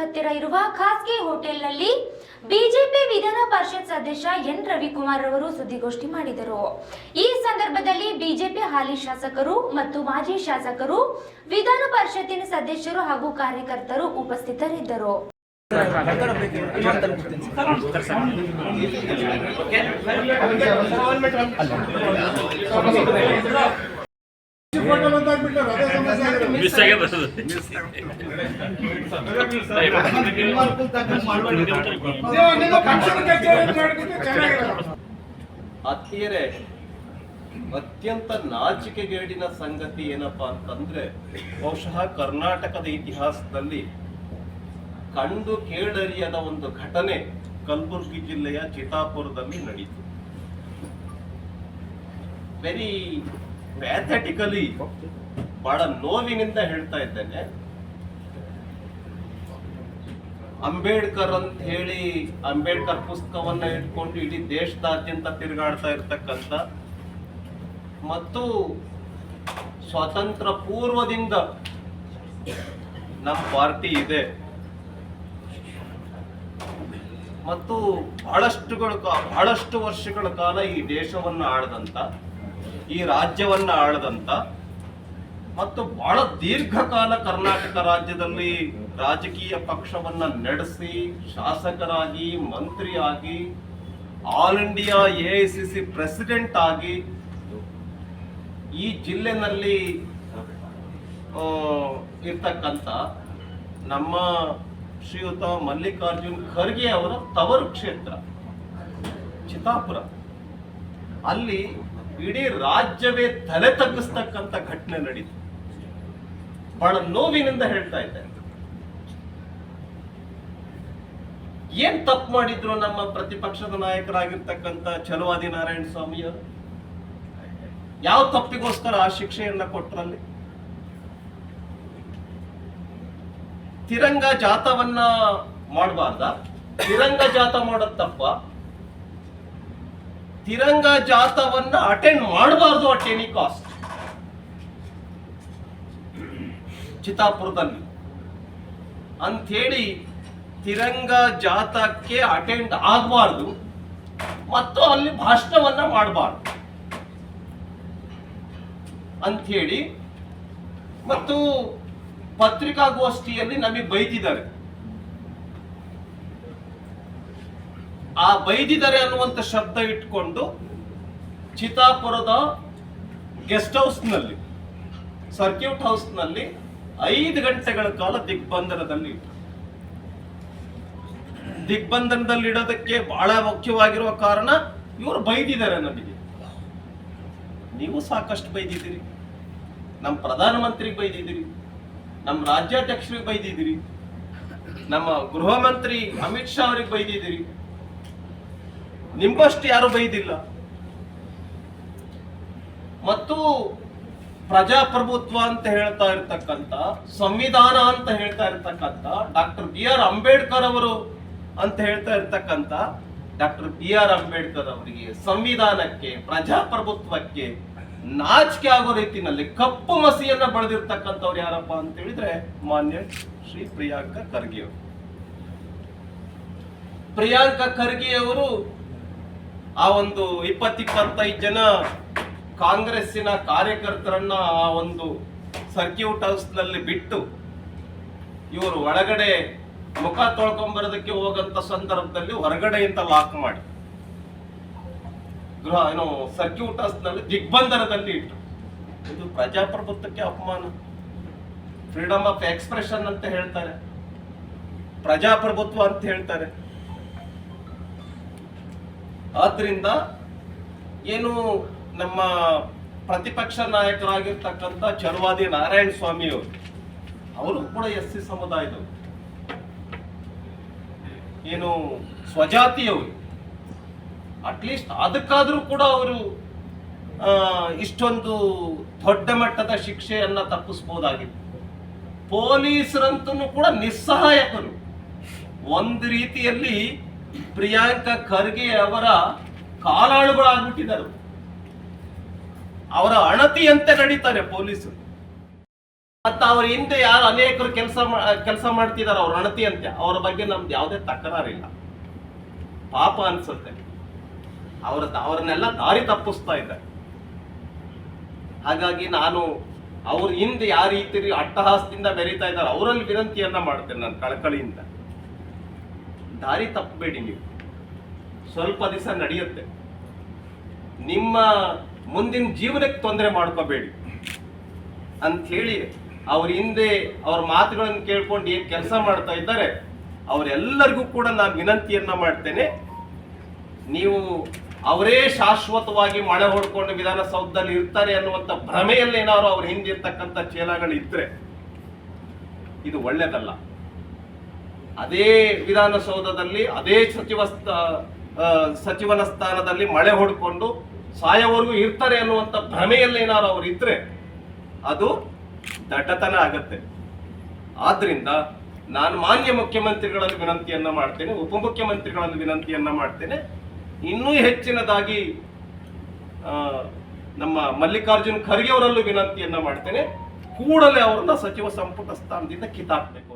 ಹತ್ತಿರ ಇರುವ ಖಾಸಗಿ ಹೋಟೆಲ್ನಲ್ಲಿ ಬಿಜೆಪಿ ವಿಧಾನ ಪರಿಷತ್ ಸದಸ್ಯ ಎನ್ ರವಿಕುಮಾರ್ ಅವರು ಸುದ್ದಿಗೋಷ್ಠಿ ಮಾಡಿದರು. ಈ ಸಂದರ್ಭದಲ್ಲಿ ಬಿಜೆಪಿ ಹಾಲಿ ಶಾಸಕರು ಮತ್ತು ಮಾಜಿ ಶಾಸಕರು, ವಿಧಾನ ಪರಿಷತ್ತಿನ ಸದಸ್ಯರು ಹಾಗೂ ಕಾರ್ಯಕರ್ತರು ಉಪಸ್ಥಿತರಿದ್ದರು. ಅತ್ತಿಯರೇ ಅತ್ಯಂತ ನಾಚಿಕೆಗೇಡಿನ ಸಂಗತಿ ಏನಪ್ಪಾ ಅಂತಂದ್ರೆ ಬಹುಶಃ ಕರ್ನಾಟಕದ ಇತಿಹಾಸದಲ್ಲಿ ಕಂಡು ಕೇಳರಿಯದ ಒಂದು ಘಟನೆ ಕಲಬುರಗಿ ಜಿಲ್ಲೆಯ ಚಿತಾಪುರದಲ್ಲಿ ನಡೀತು. ವೆರಿ ಪ್ಯಾಥೆಟಿಕಲಿ ಬಹಳ ನೋವಿನಿಂದ ಹೇಳ್ತಾ ಇದ್ದೇನೆ. ಅಂಬೇಡ್ಕರ್ ಅಂತ ಹೇಳಿ ಅಂಬೇಡ್ಕರ್ ಪುಸ್ತಕವನ್ನ ಇಟ್ಕೊಂಡು ಇಡೀ ದೇಶದಾದ್ಯಂತ ತಿರುಗಾಡ್ತಾ ಇರ್ತಕ್ಕಂಥ ಮತ್ತು ಸ್ವಾತಂತ್ರ್ಯ ಪೂರ್ವದಿಂದ ನಮ್ಮ ಪಾರ್ಟಿ ಇದೆ. ಮತ್ತು ಬಹಳಷ್ಟುಗಳ ಬಹಳಷ್ಟು ವರ್ಷಗಳ ಕಾಲ ಈ ದೇಶವನ್ನ ಆಳದಂತ ಈ ರಾಜ್ಯವನ್ನ ಆಳದಂತ ಮತ್ತು ಬಹಳ ದೀರ್ಘಕಾಲ ಕರ್ನಾಟಕ ರಾಜ್ಯದಲ್ಲಿ ರಾಜಕೀಯ ಪಕ್ಷವನ್ನ ನಡೆಸಿ ಶಾಸಕರಾಗಿ, ಮಂತ್ರಿಯಾಗಿ, all India A I C C president ಆಗಿ ಈ ಜಿಲ್ಲೆನಲ್ಲಿ ಇರ್ತಕ್ಕಂಥ ನಮ್ಮ ಶ್ರೀಯುತ ಮಲ್ಲಿಕಾರ್ಜುನ್ ಖರ್ಗೆ ಅವರ ತವರು ಕ್ಷೇತ್ರ, ಚಿತ್ತಾಪುರ. ಅಲ್ಲಿ ಇಡೀ ರಾಜ್ಯವೇ ತಲೆ ತಗ್ಗಿಸ್ತಕ್ಕಂಥ ಘಟನೆ ನಡೀತು. ಬಹಳ ನೋವಿನಿಂದ ಹೇಳ್ತಾ ಇದ್ದೆ. ಏನ್ ತಪ್ಪು ಮಾಡಿದ್ರು ನಮ್ಮ ಪ್ರತಿಪಕ್ಷದ ನಾಯಕರಾಗಿರ್ತಕ್ಕಂಥ ಚಲುವಾದಿ ನಾರಾಯಣ ಸ್ವಾಮಿ ಅವರು? ಯಾವ ತಪ್ಪಿಗೋಸ್ಕರ ಆ ಶಿಕ್ಷೆಯನ್ನ ಕೊಟ್ರಲ್ಲಿ? ತಿರಂಗ ಜಾತವನ್ನ ಮಾಡಬಾರ್ದ? ತಿರಂಗ ಜಾತ ಮಾಡೋದ್ ತಪ್ಪ? ತಿರಂಗ ಜಾತವನ್ನ ಅಟೆಂಡ್ ಮಾಡಬಾರ್ದು ಅಟ್ ಎನಿ ಕಾಸ್ಟ್ ಚಿತ್ತಾಪುರದಲ್ಲಿ. ಅಂಥೇಳಿ ತಿರಂಗ ಜಾತಕ್ಕೆ ಅಟೆಂಡ್ ಆಗಬಾರ್ದು, ಮತ್ತು ಅಲ್ಲಿ ಭಾಷಣವನ್ನ ಮಾಡಬಾರ್ದು. ಅಂಥೇಳಿ, ಮತ್ತು ಪತ್ರಿಕಾಗೋಷ್ಠಿಯಲ್ಲಿ ನಮಗೆ ಬೈದಿದ್ದಾರೆ. ಆ ಬೈದಿದ್ದಾರೆ ಅನ್ನುವಂಥ ಶಬ್ದ ಇಟ್ಕೊಂಡು ಚಿತಾಪುರದ ಗೆಸ್ಟ್ ಹೌಸ್ನಲ್ಲಿ, ಸರ್ಕ್ಯೂಟ್ ಹೌಸ್ನಲ್ಲಿ ಐದು ಗಂಟೆಗಳ ಕಾಲ ದಿಗ್ಬಂಧನದಲ್ಲಿ. ದಿಗ್ಬಂಧನದಲ್ಲಿ ಇಡೋದಕ್ಕೆ ಬಹಳ ಮುಖ್ಯವಾಗಿರುವ ಕಾರಣ ಇವರು ಬೈದಿದ್ದಾರೆ ನಮಗೆ. ನೀವು ಸಾಕಷ್ಟು ಬೈದಿದ್ದೀರಿ. ನಮ್ಮ ಪ್ರಧಾನಮಂತ್ರಿಗೆ ಬೈದಿದ್ದೀರಿ. ನಮ್ಮ ರಾಜ್ಯಾಧ್ಯಕ್ಷರಿಗೆ ಬೈದಿದ್ದೀರಿ. ನಮ್ಮ ಗೃಹ ಮಂತ್ರಿ ಅಮಿತ್ ಶಾ ಅವರಿಗೆ ಬೈದಿದ್ದೀರಿ. ನಿಮ್ಮಷ್ಟು ಯಾರು ಬೈದಿಲ್ಲ. ಮತ್ತು ಪ್ರಜಾಪ್ರಭುತ್ವ ಅಂತ ಹೇಳ್ತಾ ಇರ್ತಕ್ಕಂಥ, ಸಂವಿಧಾನ ಅಂತ ಹೇಳ್ತಾ ಇರ್ತಕ್ಕಂಥ ಡಾಕ್ಟರ್ ಬಿ ಆರ್ ಅಂಬೇಡ್ಕರ್ ಅವರು ಅಂತ ಹೇಳ್ತಾ ಇರ್ತಕ್ಕಂಥ ಡಾಕ್ಟರ್ ಬಿ ಆರ್ ಅಂಬೇಡ್ಕರ್ ಅವರಿಗೆ ಸಂವಿಧಾನಕ್ಕೆ, ಪ್ರಜಾಪ್ರಭುತ್ವಕ್ಕೆ ನಾಚಿಕೆ ಆಗೋ ರೀತಿನಲ್ಲಿ ಕಪ್ಪು ಮಸಿಯನ್ನ ಬಳದಿರ್ತಕ್ಕಂಥವ್ರು ಯಾರಪ್ಪ ಅಂತ ಹೇಳಿದ್ರೆ ಮಾನ್ಯ ಶ್ರೀ ಪ್ರಿಯಾಂಕ ಖರ್ಗೆ ಅವರು. ಪ್ರಿಯಾಂಕ ಖರ್ಗೆ ಅವರು ಆ ಒಂದು ಇಪ್ಪತ್ತಿಪ್ಪತ್ತೈದು ಜನ ಕಾಂಗ್ರೆಸ್ಸಿನ ಕಾರ್ಯಕರ್ತರನ್ನ ಆ ಒಂದು ಸರ್ಕ್ಯೂಟ್ ಹೌಸ್ನಲ್ಲಿ ಬಿಟ್ಟು ಇವರು ಒಳಗಡೆ ಮುಖ ತೊಳ್ಕೊಂಬರೋದಕ್ಕೆ ಹೋಗಂತ ಸಂದರ್ಭದಲ್ಲಿ ಹೊರಗಡೆಯಿಂದ ಲಾಕ್ ಮಾಡಿ. ಗೃಹ, ಏನು ಸರ್ಕ್ಯೂಟ್ ಹೌಸ್ನಲ್ಲಿ ದಿಗ್ಬಂಧನದಲ್ಲಿ ಇಟ್ಟು. ಇದು ಪ್ರಜಾಪ್ರಭುತ್ವಕ್ಕೆ ಅಪಮಾನ. ಫ್ರೀಡಮ್ ಆಫ್ ಎಕ್ಸ್ಪ್ರೆಷನ್ ಅಂತ ಹೇಳ್ತಾರೆ. ಪ್ರಜಾಪ್ರಭುತ್ವ ಅಂತ ಹೇಳ್ತಾರೆ. ಆದ್ರಿಂದ ಏನು ನಮ್ಮ ಪ್ರತಿಪಕ್ಷ ನಾಯಕರಾಗಿರ್ತಕ್ಕಂಥ ಚರ್ವಾದಿ ನಾರಾಯಣ ಸ್ವಾಮಿಯವರು ಅವರು ಕೂಡ ಎಸ್ ಸಿ ಸಮುದಾಯದವರು. ಏನು ಸ್ವಜಾತಿಯವರು. ಅಟ್ಲೀಸ್ಟ್ ಅದಕ್ಕಾದರೂ ಕೂಡ ಅವರು ಇಷ್ಟೊಂದು ದೊಡ್ಡ ಮಟ್ಟದ ಶಿಕ್ಷೆಯನ್ನು ತಪ್ಪಿಸ್ಬೋದಾಗಿತ್ತು. ಪೊಲೀಸರಂತೂ ಕೂಡ ನಿಸ್ಸಹಾಯಕರು. ಒಂದು ರೀತಿಯಲ್ಲಿ ಪ್ರಿಯಾಂಕ ಖರ್ಗೆ ಅವರ ಕಾಲಾಳುಗಳಾಗ್ಬಿಟ್ಟಿದ್ದಾರೆ ಅವರ ಅಣತಿಯಂತೆ ನಡೀತಾರೆ ಪೊಲೀಸರು. ಮತ್ತ ಅವ್ರ ಹಿಂದೆ ಯಾರು ಅನೇಕರು ಕೆಲಸ ಕೆಲಸ ಮಾಡ್ತಿದ್ದಾರೆ ಅವ್ರ ಅಣತಿ ಅಂತೆ ಅವರ ಬಗ್ಗೆ ನಮ್ದು ಯಾವುದೇ ತಕರಾರಿಲ್ಲ. ಪಾಪ ಅನ್ಸುತ್ತೆ. ಅವರ ಅವರನ್ನೆಲ್ಲ ದಾರಿ ತಪ್ಪಿಸ್ತಾ ಇದ್ದಾರೆ. ಹಾಗಾಗಿ ನಾನು ಅವ್ರ ಹಿಂದೆ ಯಾವ ರೀತಿ ಅಟ್ಟಹಾಸದಿಂದ ಬೆರೀತಾ ಇದ್ದಾರೆ, ಅವರಲ್ಲಿ ವಿನಂತಿಯನ್ನ ಮಾಡ್ತೇನೆ ನಾನು ಕಳಕಳಿಯಿಂದ. ದಾರಿ ತಪ್ಪಬೇಡಿ ನೀವು. ಸ್ವಲ್ಪ ದಿವಸ ನಡೆಯುತ್ತೆ. ನಿಮ್ಮ ಮುಂದಿನ ಜೀವನಕ್ಕೆ ತೊಂದರೆ ಮಾಡ್ಕೋಬೇಡಿ. ಅಂತ ಹೇಳಿ ಅವ್ರ ಹಿಂದೆ ಅವ್ರ ಮಾತುಗಳನ್ನು ಕೇಳ್ಕೊಂಡು ಏನು ಕೆಲಸ ಮಾಡ್ತಾ ಇದ್ದಾರೆ, ಅವರೆಲ್ಲರಿಗೂ ಕೂಡ ನಾನು ವಿನಂತಿಯನ್ನ ಮಾಡ್ತೇನೆ. ನೀವು ಅವರೇ ಶಾಶ್ವತವಾಗಿ ಮಳೆ ಹೊಡ್ಕೊಂಡು ವಿಧಾನಸೌಧದಲ್ಲಿ ಇರ್ತಾರೆ ಅನ್ನುವಂಥ ಭ್ರಮೆಯಲ್ಲಿ ಏನಾದ್ರು ಅವ್ರ ಹಿಂದೆ ಇರ್ತಕ್ಕಂಥ ಚೇಲಗಳು ಇದ್ರೆ ಇದು ಒಳ್ಳೇದಲ್ಲ. ಅದೇ ವಿಧಾನಸೌಧದಲ್ಲಿ, ಅದೇ ಸಚಿವ ಸಚಿವನ ಸ್ಥಾನದಲ್ಲಿ ಮಳೆ ಹೊಡ್ಕೊಂಡು ಸಾಯವರೆಗೂ ಇರ್ತಾರೆ ಅನ್ನುವಂಥ ಭ್ರಮೆಯಲ್ಲಿ ಏನಾದ್ರು ಅವ್ರು ಇದ್ರೆ ಅದು ದಡ್ಡತನ ಆಗತ್ತೆ. ಆದ್ರಿಂದ ನಾನು ಮಾನ್ಯ ಮುಖ್ಯಮಂತ್ರಿಗಳಲ್ಲಿ ವಿನಂತಿಯನ್ನ ಮಾಡ್ತೇನೆ, ಉಪಮುಖ್ಯಮಂತ್ರಿಗಳಲ್ಲಿ ವಿನಂತಿಯನ್ನ ಮಾಡ್ತೇನೆ. ಇನ್ನೂ ಹೆಚ್ಚಿನದಾಗಿ ನಮ್ಮ ಮಲ್ಲಿಕಾರ್ಜುನ್ ಖರ್ಗೆ ಅವರಲ್ಲೂ ವಿನಂತಿಯನ್ನ ಮಾಡ್ತೇನೆ. ಕೂಡಲೇ ಅವರನ್ನ ಸಚಿವ ಸಂಪುಟ ಸ್ಥಾನದಿಂದ ಕಿತ್ತಾಕ್ಬೇಕು